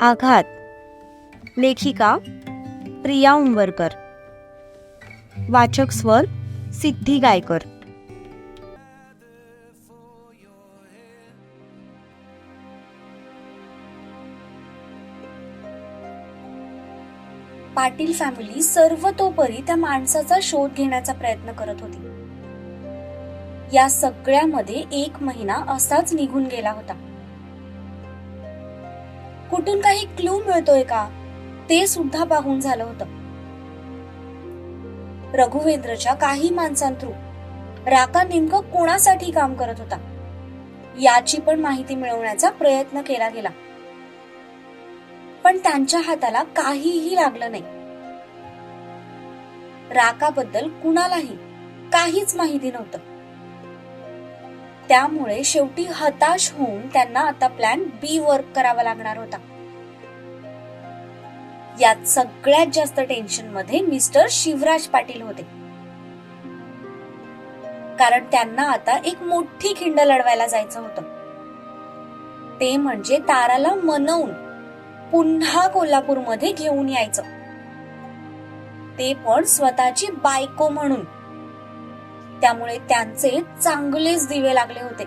आघात. लेखिका प्रिया उंबरकर. वाचक स्वर सिद्धी गायकर. पाटील फॅमिली सर्वतोपरी त्या माणसाचा शोध घेण्याचा प्रयत्न करत होती. या सगळ्यामध्ये एक महिना असाच निघून गेला होता. कुठून काही क्लू मिळतोय का? ते सुद्धा पाहून झालं होतं. रघुवेंद्रच्या काही माणसांथ्रू राका नेमकं कोणासाठी काम करत होता? याची पण माहिती मिळवण्याचा प्रयत्न केला गेला. पण त्यांच्या हाताला काहीही लागलं नाही. राकाबद्दल कुणालाही काहीच माहिती नव्हतं. त्यामुळे शेवटी हताश होऊन त्यांना आता प्लॅन बी वर्क करावा लागणार होता. यात सगळ्यात जास्त टेन्शनमध्ये मिस्टर शिवराज पाटील होते. कारण त्यांना आता एक मोठी खिंड लढवायला जायचं होतं. ते म्हणजे ताराला मनवून पुन्हा कोल्हापूरमध्ये घेऊन यायचं. ते पण स्वतःची बायको म्हणून. त्यामुळे त्यांचे चांगलेच दिवे लागले होते.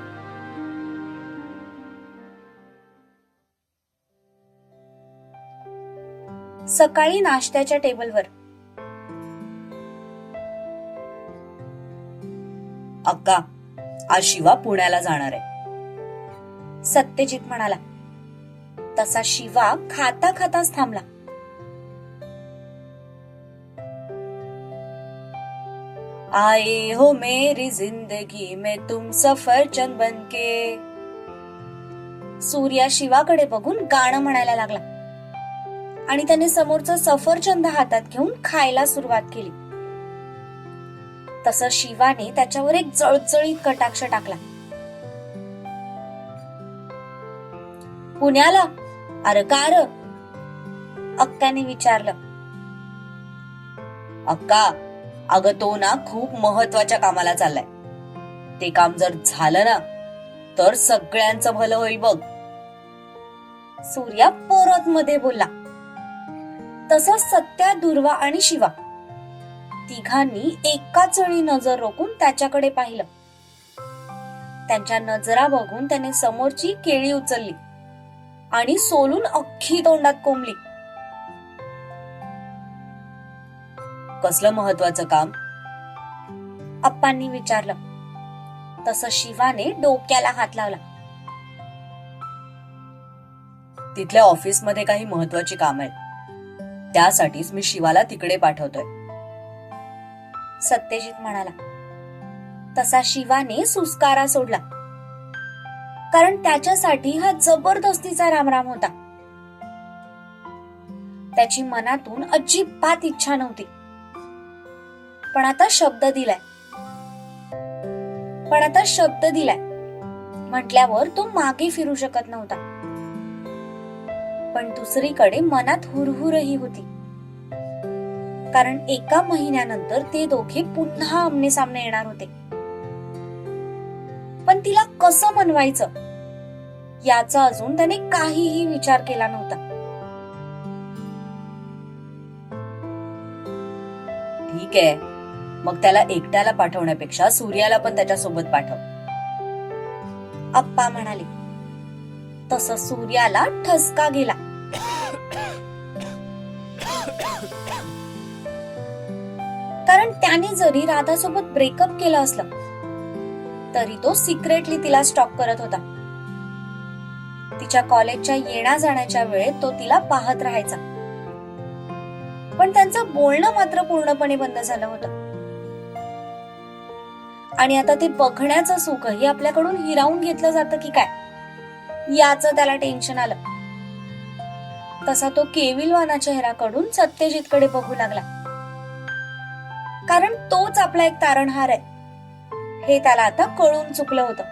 सकाळी नाश्त्याच्या टेबलवर. अक्का आज शिवा पुण्याला जाणार आहे. सत्यजित म्हणाला तसा शिवा खाता खाताच थांबला. आए हो मेरी जिंदगी में तुम सफरचंद बनके सूर्या शिवाकडे बघून गाणं म्हणायला लागला. आणि त्याने समोरचं सफरचंद हातात घेऊन खायला सुरुवात केली. तसं शिवाने त्याच्यावर एक जळजळीत कटाक्ष टाकला. पुण्याला? अरे का अक्काने विचारलं. अक्का अगं तो ना खूप महत्त्वाच्या कामाला चाललाय. ते काम जर झालं ना तर सगळ्यांचं भलं होईल बघ. सूर्या परत मध्ये बोलला. तसंच सत्या दुर्वा आणि शिवा. तिघांनी एकाच वेळी नजर रोखून त्याच्याकडे पाहिलं. त्यांच्या नजरा बघून त्याने समोरची केळी उचलली आणि सोलून अख्खी तोंडात कोंबली. कसलं महत्वाचं काम. अप्पांनी विचारलं. तसं शिवाने डोक्याला हात लावला. तिथल्या ऑफिसमध्ये काही महत्वाची काम आहेत. त्यासाठीच मी शिवाला तिकडे पाठवतोय. सत्यजित म्हणाला. तसा शिवाने सुस्कारा सोडला. कारण त्याच्यासाठी हा जबरदस्तीचा रामराम होता. त्याची मनातून अजिबात इच्छा नव्हती. पण आता शब्द दिलाय. पण आता शब्द दिलाय. म्हटल्यावर तो मागे फिरू शकत नव्हता. पण दुसरीकडे मनात हुरहुरही होती. कारण एका महिन्यानंतर ते दोघे पुन्हा आमने सामने येणार होते. पण तिला कसं मनवायचं? याचा अजून त्याने काहीही विचार केला नव्हता. ठीक आहे. मग त्याला एकट्याला पाठवण्यापेक्षा सूर्याला पण त्याच्यासोबत पाठव. अप्पा म्हणाले तस सूर्याला ठसका गेला. कारण त्याने जरी राधासोबत ब्रेकअप केलं असलं तरी तो सिक्रेटली तिला स्टॉक करत होता. तिच्या कॉलेजच्या येण्या जाण्याच्या वेळेत तो तिला पाहत राहायचा. पण त्यांचं बोलणं मात्र पूर्णपणे बंद झालं होतं. आणि आता ते बघण्याचं सुखही आपल्याकडून हिरावून घेतलं जातं की काय? याचं त्याला टेन्शन आलं. तसा तो केविलवाना चेहराकडून सत्यजितकडे बघू लागला. कारण तोच आपला एक तारणहार आहे. हे त्याला आता कळून चुकलं होतं.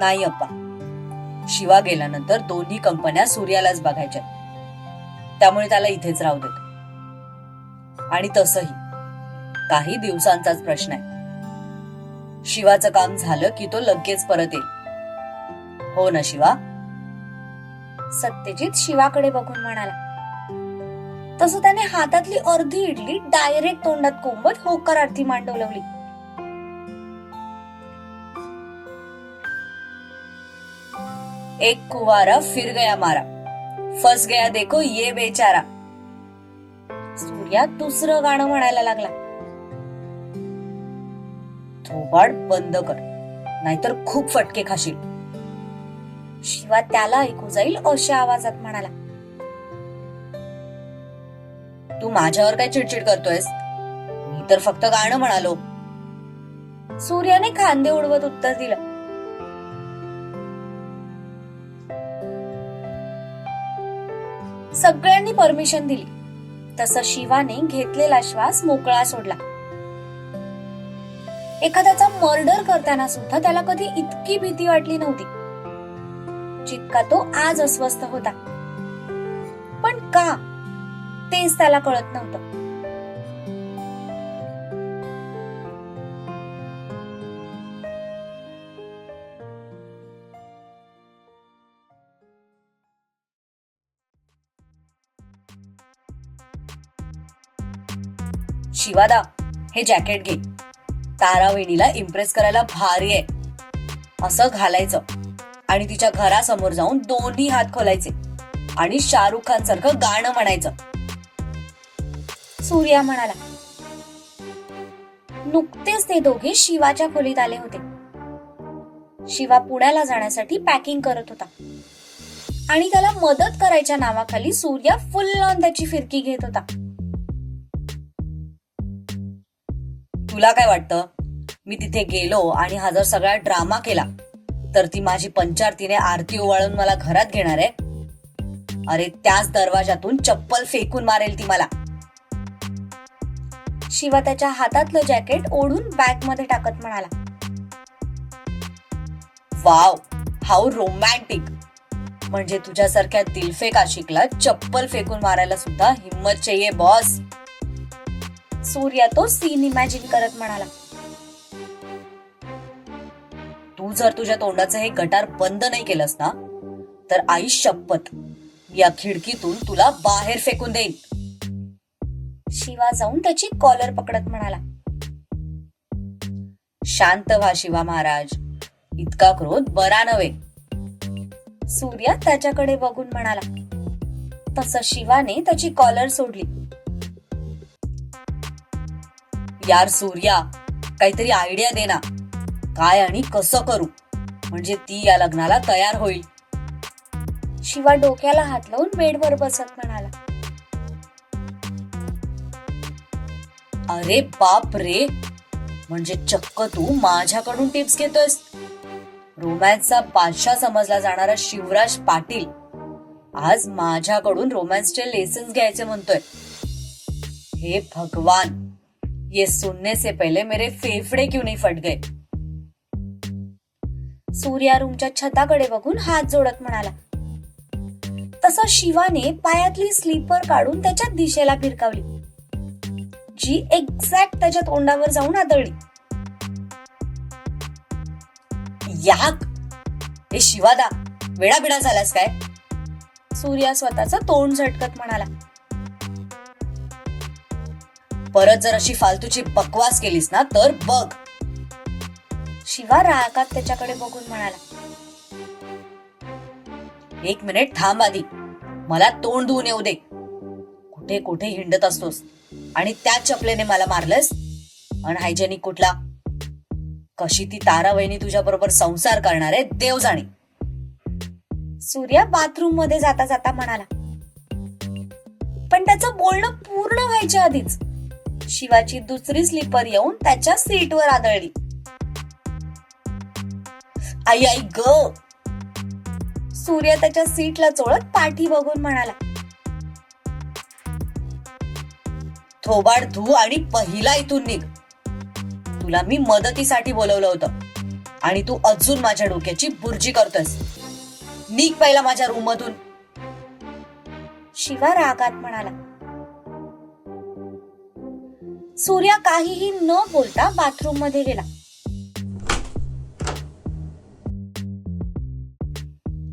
नाही अप्पा. शिवा गेल्यानंतर दोन्ही कंपन्या सूर्यालाच बघायच्या त्यामुळे त्याला इथेच राहू देत. आणि तसही. काही दिवसांचाच प्रश्न आहे. शिवाचं काम झालं की तो लगेच परत येईल. हो ना शिवा? सत्यजित शिवाकडे बघून म्हणाला. तसं त्याने हातातली अर्धी इडली डायरेक्ट तोंडात कोंबत होकारार्थी मांडवलवली. एक कुवारा फिर गया मारा. फस गया देखो ये बेचारा. सूर्या दुसरं गाणं म्हणायला लागला. थोबाड बंद कर नाहीतर खूप फटके खाशील. शिवा त्याला ऐकू जाईल अशा आवाजात म्हणाला. तू माझ्यावर काय चिडचिड करतोयस? मी तर फक्त गाणं म्हणालो. सूर्याने खांदे उडवत उत्तर दिलं. सगळ्यांनी परमिशन दिली. तसा शिवाने घेतलेला श्वास मोकळा सोडला. एखाद्याचा मर्डर करताना सुद्धा त्याला कधी इतकी भीती वाटली नव्हती. जितका तो आज अस्वस्थ होता. पण का? तेच त्याला कळत नव्हतं. शिवादा. हे जॅकेट घे. तारावेणीला इम्प्रेस करायला भारी आहे. असं घालायचं. आणि तिच्या घरासमोर जाऊन दोन्ही हात खोलायचे. आणि शाहरुख खान सारखं गाणं म्हणायचं. सूर्या म्हणाला नुकतेच ते दोघे शिवाच्या खोलीत आले होते. शिवा पुण्याला जाण्यासाठी पॅकिंग करत होता. आणि त्याला मदत करायच्या नावाखाली सूर्या फुल ऑन त्याची फिरकी घेत होता. तुला काय वाटतं? मी तिथे गेलो आणि हा जर सगळा ड्रामा केला तर ती माझी पंचारतीने आरती ओवाळून मला घरात घेणार आहे? अरे त्याच दरवाजातून चप्पल फेकून मारेल ती मला. शिवा त्याच्या हातातलं जॅकेट ओढून बॅगमध्ये टाकत म्हणाला. Wow how romantic. म्हणजे तुझ्यासारख्या दिलफेक आशिकला चप्पल फेकून मारायला सुद्धा हिम्मत चाहिए बॉस. सूर्या तो सीन इमॅजिन करत म्हणाला. तू जर तुझ्या तोंडाचं हे गटार बंद नाही केलंस ना तर आई शपथ. या खिडकीतून तुला बाहेर फेकून देईन. शिवा जाऊन त्याची कॉलर पकडत म्हणाला. शांत व्हा शिवा महाराज इतका क्रोध बरा नव्हे. सूर्या त्याच्याकडे बघून म्हणाला. तसं शिवाने त्याची कॉलर सोडली. यार सूर्या काहीतरी आयडिया दे ना. काय आणि कसं करू? म्हणजे ती या लग्नाला तयार होईल. शिवा डोक्याला हात लावून बेडवर बसत म्हणाला. अरे बाप रे! म्हणजे चक्क तू माझ्याकडून टिप्स घेतोयस. रोमॅन्सचा बादशाह समजला जाणारा शिवराज पाटील आज माझ्याकडून रोमॅन्सचे लेसन्स घ्यायचे म्हणतोय. हे भगवान! ये सुनने से पहले मेरे फेफड़े क्यों नहीं फट गए? सूर्या रूमच्या छताकडे बघून हात जोडत म्हणाला तसं शिवाने पायातली स्लीपर काढून त्याच्या दिशेला फिरकावली जी एक्झॅक्ट त्याच्या तोंडावर जाऊन आदळली. याक! हे शिवादा वेडा बिडा झालास काय? सूर्या स्वतःच तोंड झटकत म्हणाला परत जर अशी फालतूची बकवास केलीस ना तर बघ. शिवा रागात त्याच्याकडे बघून म्हणाला एक मिनिट थांब आधी. मला तोंड धुवून येऊ दे. कुठे कुठे हिंडत असतोस आणि त्या चपलेने मला मारलंस? अनहायजेनिक कुठला? कशी ती तारा वहिनी तुझ्या बरोबर संसार करणार आहे देव जाणे सूर्या बाथरूममध्ये जाता जाता म्हणाला पण त्याचं बोलणं पूर्ण व्हायच्या आधीच. शिवाची दुसरी स्लीपर येऊन त्याच्या सीटवर आदळली. आई आई ग! सूर्य त्याच्या सीटला चोळत पाठी बघून म्हणाला थोबाड धू आणि पहिला इथून निघ. तुला मी मदतीसाठी बोलवलं होतं आणि तू अजून माझ्या डोक्याची बुर्जी करतोयस. निघ पहिला माझ्या रूम मधून. शिवा रागात म्हणाला सूर्या काहीही न बोलता बाथरूममध्ये गेला.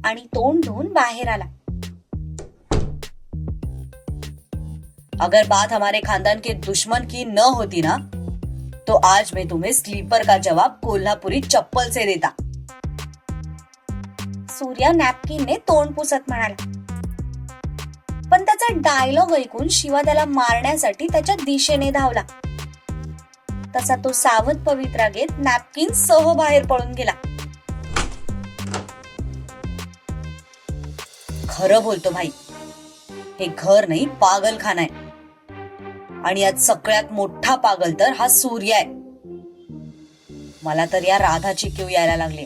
आणि तोंड धुवून बाहेर आला. अगर बात हमारे खानदान के दुश्मन की न होती ना तो आज मैं तुम्हें स्लीपर का जवाब कोल्हापुरी चप्पल से देता. सूर्या नॅपकिनने तोंड पुसत म्हणाला. पण त्याचा डायलॉग ऐकून शिवा त्याला मारण्यासाठी त्याच्या दिशेने धावला. तसा तो सावध पवित्रा घेत नॅपकिन सह बाहेर पळून गेला. खरं बोलतो भाई हे घर नाही पागलखाना आहे. आणि यात सगळ्यात मोठा पागल तर हा सूर्य आहे. मला तर या राधाची किव यायला लागली.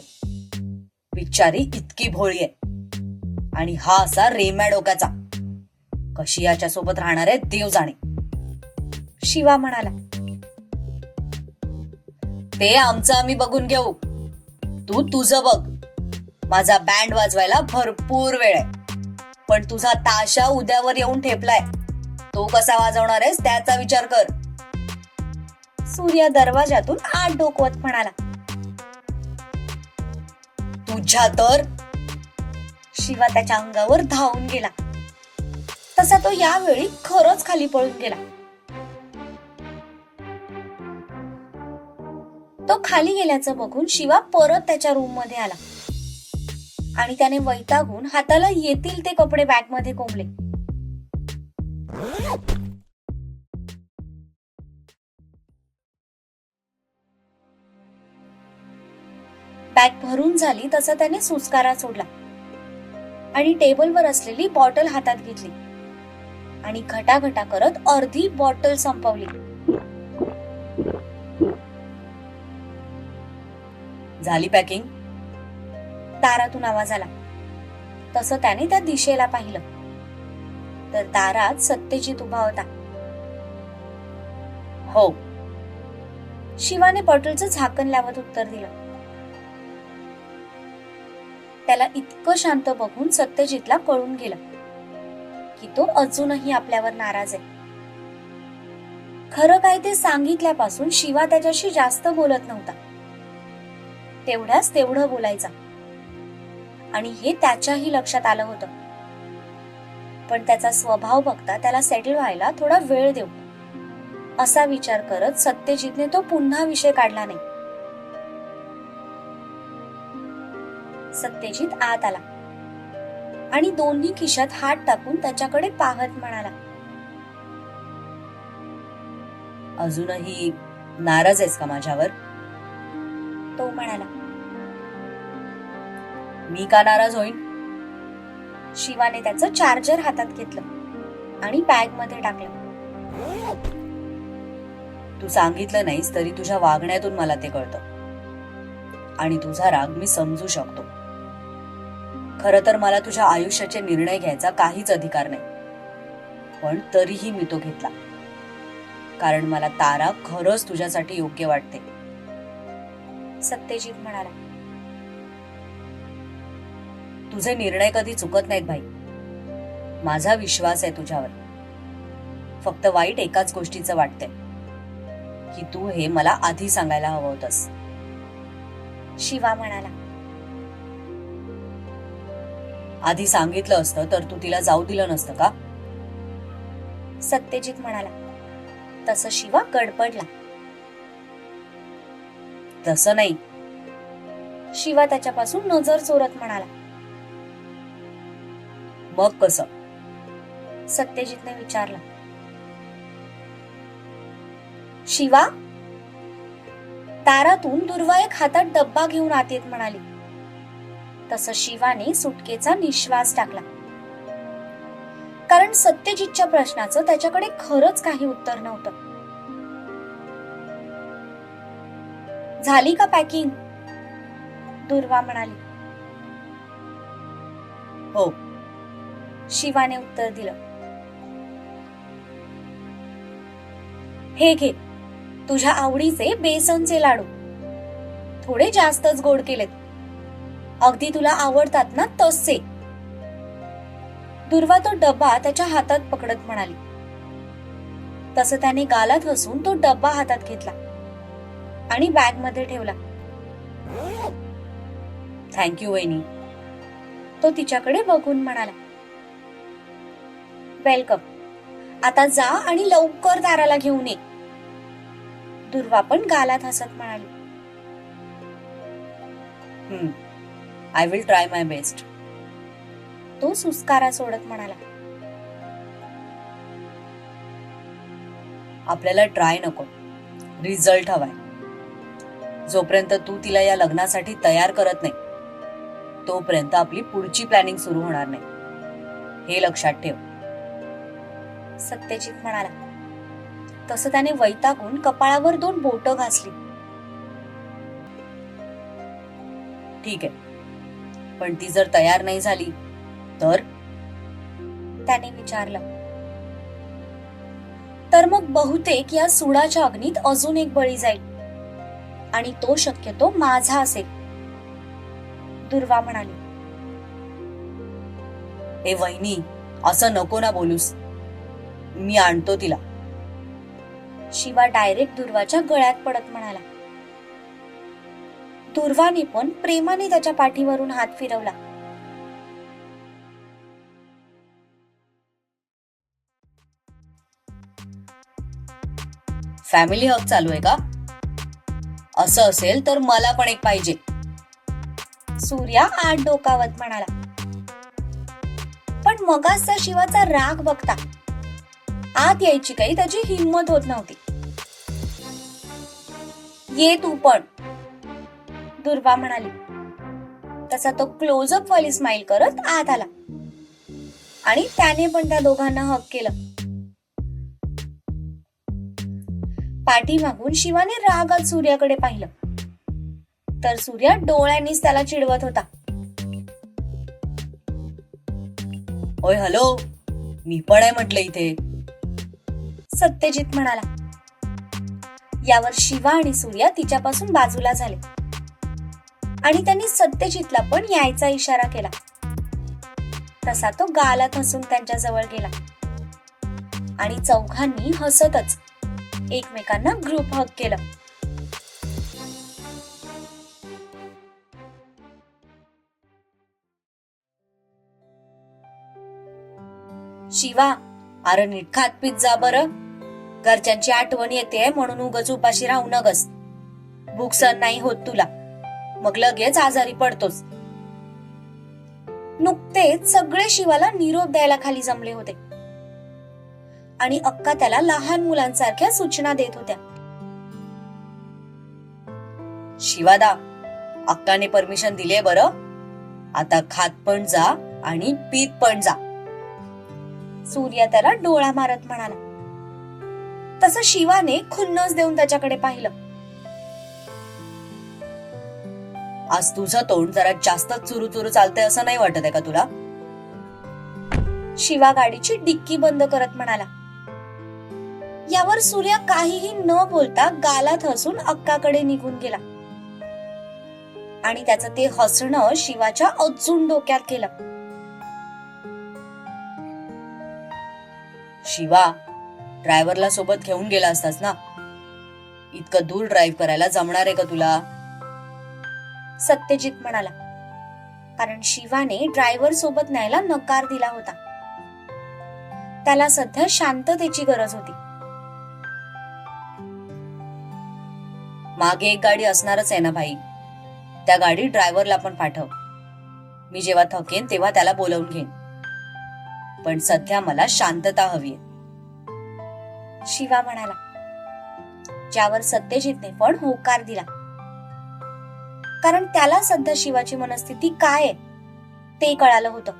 बिचारी इतकी भोळी आहे. आणि हा असा रेम्या डोक्याचा. कशी याच्या सोबत राहणार आहे देव जाणे. शिवा म्हणाला ते आमचं आम्ही बघून घेऊ. तू तुझं बघ. माझा बँड वाजवायला भरपूर वेळ आहे. पण तुझा ताशा उद्यावर येऊन ठेपलाय. तो कसा वाजवणार आहेस त्याचा विचार कर. सूर्य दरवाजातून आत डोकवत म्हणाला तुझ्या तर. शिवा त्याच्या अंगावर धावून गेला. तसा तो यावेळी खरंच खाली पळून गेला. तो खाली गेल्याचं बघून शिवा परत त्याच्या रूममध्ये आला. आणि त्याने वैतागून हाताला येतील ते कपडे बॅगमध्ये कोंबले. बॅग भरून झाली तसा त्याने सुस्कारा सोडला. आणि टेबलवर असलेली बॉटल हातात घेतली. आणि घटाघटा करत अर्धी बॉटल संपवली. झाली पॅकिंग दारातून आवाज आला. तसं त्याने त्या दिशेला पाहिलं. तर दारात सत्यजित उभा होता. हो. शिवाने बॉटलचं झाकण लावत उत्तर दिलं. त्याला इतकं शांत बघून सत्यजितला कळून गेलं. की तो अजूनही आपल्यावर नाराज आहे. खरं काय ते सांगितल्यापासून शिवा त्याच्याशी जास्त बोलत नव्हता. तेवढ्याच तेवढं बोलायचा. आणि हे त्याच्याही लक्षात आलं होतं. पण त्याचा स्वभाव बघता त्याला सेटल व्हायला थोडा वेळ देऊ. असा विचार करत सत्यजितने तो पुन्हा विषय काढला नाही. सत्यजित आत आला. आणि दोन्ही खिशात हात टाकून त्याच्याकडे पाहत म्हणाला. अजूनही नाराज आहेस का माझ्यावर? तो म्हणाला. मी का नाराज होईन? शिवाने त्याचं चार्जर हातात घेतलं आणि बॅगमध्ये टाकलं. तू सांगितलं नाहीस तरी तुझ्या वागण्यातून मला ते कळतं. आणि तुझा राग मी समजू शकतो. खर तर मला तुझ्या आयुष्याचे निर्णय घ्यायचा काहीच अधिकार नाही. पण तरीही मी तो घेतला. कारण मला तारा खरंच तुझ्यासाठी योग्य वाटते. सत्यजित म्हणाला. तुझे निर्णय कधी चुकत नाहीत भाई. माझा विश्वास आहे तुझ्यावर. फक्त वाईट एकाच गोष्टीचं वाटतंय. की तू हे मला आधी सांगायला हवं होतंस. शिवा म्हणाला. आधी सांगितलं असतं तर तू तिला जाऊ दिलं नसतं का? सत्यजित म्हणाला तसं शिवा गडबडला तसं नाही. शिवा त्याच्यापासून नजर चोरत म्हणाला. मग कसं? सत्यजितने विचारलं. शिवा दारातून दुर्वा एक हातात डब्बा घेऊन आत येत म्हणाली. तसं शिवाने सुटकेचा निश्वास टाकला. कारण सत्यजितच्या प्रश्नाचं त्याच्याकडे खरंच काही उत्तर नव्हतं. झाली का पॅकिंग? दुर्वा म्हणाली. हो. शिवाने उत्तर दिलं. हे घे तुझ्या आवडीचे बेसनचे लाडू. थोडे जास्तच गोड केलेत. अगदी तुला आवडतात ना तसे. दुर्वा तो डब्बा त्याच्या हातात पकडत म्हणाली. तसं त्याने गालात हसून तो डब्बा हातात घेतला आणि बॅगमध्ये ठेवला. थँक्यू वहिनी. तो तिच्याकडे बघून म्हणाला. वेलकम आता जा आणि लवकर दाराला घेऊन ये. दुर्वा पण गालात हसत म्हणाली. I will try my best तो सुस्कारा सोडत म्हणाला. आपल्याला ट्राय नको. रिझल्ट हवाय. जोपर्यंत तू तिला या लग्नासाठी तयार करत नाही तोपर्यंत आपली पुढची प्लॅनिंग सुरू होणार नाही. हे लक्षात ठेव. सत्यजित म्हणाला. तसं त्याने वैतागून कपाळावर दोन बोट घासली. ठीक आहे. पण ती जर तयार नाही झाली तर? त्याने विचारलं. तर मग बहुतेक या सुडाच्या अग्नीत अजून एक बळी जाईल. आणि तो शक्यतो माझा असेल. दुर्वा म्हणाली. ए वहिनी असं नको ना बोलूस. मी आणतो तिला. शिवा डायरेक्ट दुर्वाच्या गळ्यात पडत म्हणाला. दुर्वाने पण प्रेमाने त्याच्या पाठीवरून हात फिरवला. फॅमिली हक चालू आहे का? असं असेल तर मला पण एक पाहिजे. सूर्या आत डोकावत म्हणाला. पण मगासचा शिवाचा राग बघता. आत यायची काही त्याची हिंमत होत नव्हती. ये तू पण. दुर्वा म्हणाली. तसा तो क्लोजअप वाली स्माइल करत आत आला. आणि त्याने पण त्या दोघांना हक केलं. पाठीमागून शिवाने रागात सूर्याकडे पाहिलं. तर सूर्या डोळ्यांनीच त्याला चिडवत होता. होय हॅलो मी पण आहे म्हटलं इथे. सत्यजित म्हणाला. यावर शिवा आणि सूर्या तिच्यापासून बाजूला झाले. आणि त्यांनी सत्यजितला पण यायचा इशारा केला. तसा तो गालात हसून त्यांच्या जवळ गेला. आणि चौघांनी हसतच एकमेकांना ग्रुप हक केलं. शिवा अरे नीट खात पीत जा बरं. घरच्यांची आठवण येते म्हणून उगच उपाशी राहू नगस. भूक सहन नाही होत तुला. मग लगेच आजारी पडतोच नुकतेच सगळे शिवाला निरोप द्यायला खाली जमले होते. आणि अक्का त्याला लहान मुलांसारख्या सूचना देत होत्या. शिवादा अक्काने परमिशन दिले बर. आता खात पण जा आणि पीत पण जा. सूर्या त्याला डोळा मारत म्हणाला. तसं शिवाने खुन्नस देऊन त्याच्याकडे पाहिलं. आज तुझं तोंड जरा जास्तच चुरू चुरू चालतंय असं नाही वाटत आहे का तुला? शिवा गाडीची डिक्की बंद करत म्हणाला. यावर सूर्या काहीही न बोलता गालात हसून अक्काकडे निघून गेला. आणि त्याचं ते हसणं शिवाच्या अजून डोक्यात केलं शिवा ड्रायव्हरला सोबत घेऊन गेला असतास ना? इतकं दूर ड्राईव्ह करायला जमणार आहे का तुला? सत्यजित म्हणाला. कारण शिवाने ड्रायव्हर सोबत न्यायला नकार दिला होता. त्याला सध्या शांततेची गरज होती. मागे एक गाडी असणारच आहे ना भाई? त्या गाडी ड्रायव्हरला पण पाठव. मी जेव्हा थकेन तेव्हा त्याला बोलवून घेईन. पण सध्या मला शांतता हवी शिवा म्हणाला. ज्यावर सत्यजितने पण होकार दिला. कारण त्याला सध्या शिवाची मनस्थिती काय आहे? ते कळालं होतं.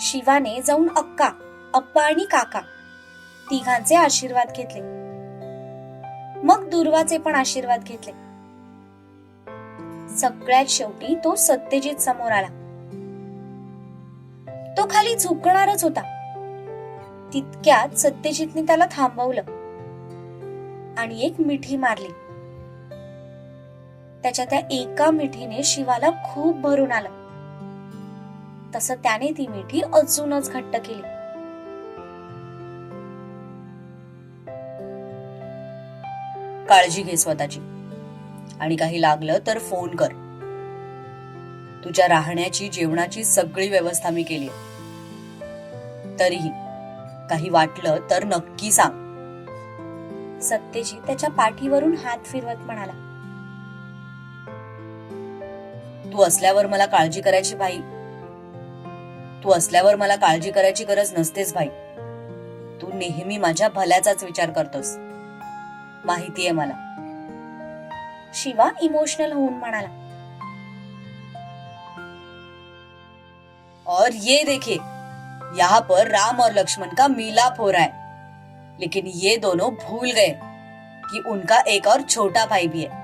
शिवाने जाऊन अक्का अप्पा आणि काका तिघांचे आशीर्वाद घेतले. मग दुर्वाचे पण आशीर्वाद घेतले. सगळ्यात शेवटी तो सत्यजित समोर आला. तो खाली झुकणारच होता. तितक्यात सत्यजितने त्याला थांबवलं. आणि एक मिठी मारली. त्याच्या त्या एका मिठीने शिवाला खूप भरून आलं. तसं त्याने ती मिठी अजूनच घट्ट केली. काळजी घे स्वतःची. आणि काही लागलं तर फोन कर. तुझ्या राहण्याची जेवणाची सगळी व्यवस्था मी केली. तरीही काही वाटलं तर नक्की सांग. सत्यजी त्याच्या पाठीवरून हात फिरवत म्हणाला तू असल्यावर मला काळजी करायची भाई तू असल्यावर मला काळजी करायची गरज नसतेच भाई तू नेहमी माझ्या भल्याचाच विचार करतोस. माहितीये मला. शिवा इमोशनल होऊन म्हणाला और ये देखिए यहाँ पर राम और लक्ष्मण का मिलाप हो रहा है. लेकिन ये दोनों भूल गए कि उनका एक और छोटा भाई भी है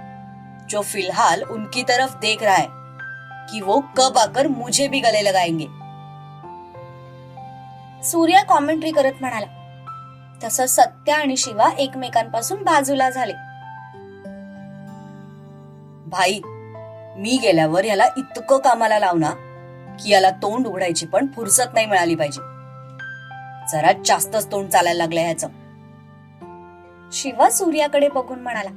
जो फिलहाल उनकी तरफ देख रहा है कि वो कब आकर मुझे भी गले लगाएंगे। सूर्या कॉमेंट्री करत म्हणाला तसं सत्य आणि शिवा एकमेकांपासून बाजूला झाले. भाई मी गेल्यावर याला इतकं कामाला लावना की याला तोंड उघडायची पण फुरसत नाही मिळाली पाहिजे. जरा जास्तच तोंड चालायला लागलं ह्याचं. शिवा सूर्याकडे बघून म्हणाला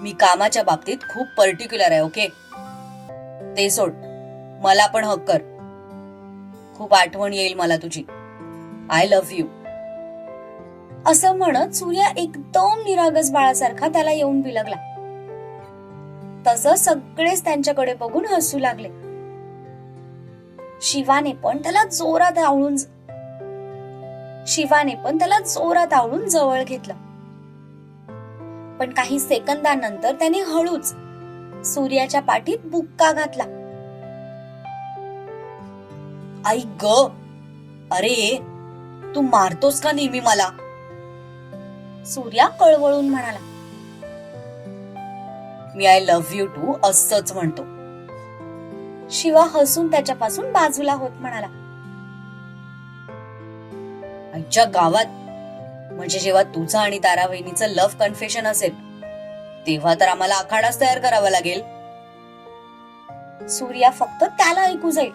मी कामाच्या बाबतीत खूप पर्टिक्युलर आहे ओके ते सोड. मला पण हक कर. खूप आठवण येईल मला तुझी. आय लव्ह यू असं म्हणत सूर्या एकदम निरागस बाळासारखा त्याला येऊन बिलगला. तस सगळेच त्यांच्याकडे बघून हसू लागले. शिवाने पण त्याला जोरात आवळून शिवाने पण त्याला जोरात आवळून जवळ घेतलं. पण काही सेकंदानंतर त्याने हळूच सूर्याच्या पाठीत बुक्का घातला. आई ग अरे तू मारतोस का नेहमी मला? सूर्या कळवळून म्हणाला. मी आय लव्ह यू टू असच म्हणतो. शिवा हसून त्याच्यापासून बाजूला होत म्हणाला. आईच्या गावात म्हणजे जेव्हा तुझं आणि तारा वहिनीचं लव्ह कन्फेशन असेल तेव्हा तर आम्हाला आखाडाच तयार करावा लागेल. सूर्या फक्त त्याला ऐकू जाईल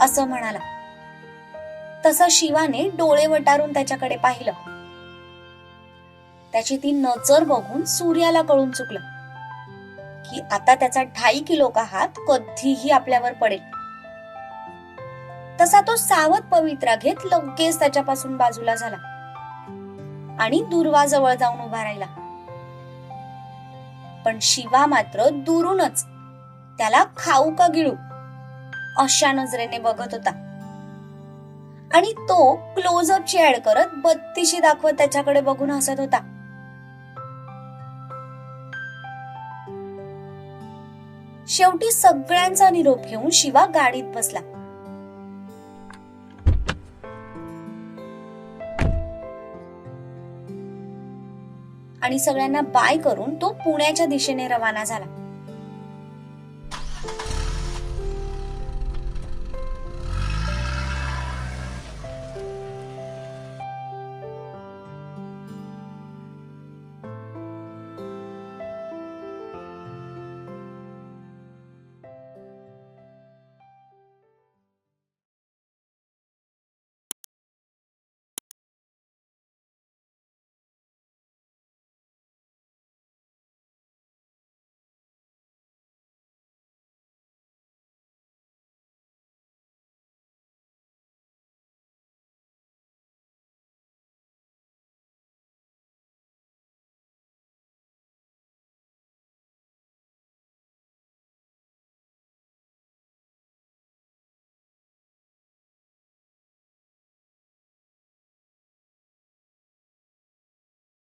असं म्हणाला. तसा शिवाने डोळे वटारून त्याच्याकडे पाहिलं. त्याची ती नजर बघून सूर्याला कळून चुकलं की आता त्याचा ढाई किलो का हात कधीही आपल्यावर पडेल. तसा तो सावध पवित्रा घेत लगेच त्याच्यापासून बाजूला झाला. आणि दुर्वाजवळ जाऊन उभा राहिला. पण शिवा मात्र दुरूनच त्याला खाऊ का गिळू अशा नजरेने बघत होता. आणि तो क्लोजअपची ऍड करत बत्तीशी दाखवत त्याच्याकडे बघून हसत होता. शेवटी सगळ्यांचा निरोप घेऊन शिवा गाडीत बसला. आणि सगळ्यांना बाय करून तो पुण्याच्या दिशेने रवाना झाला.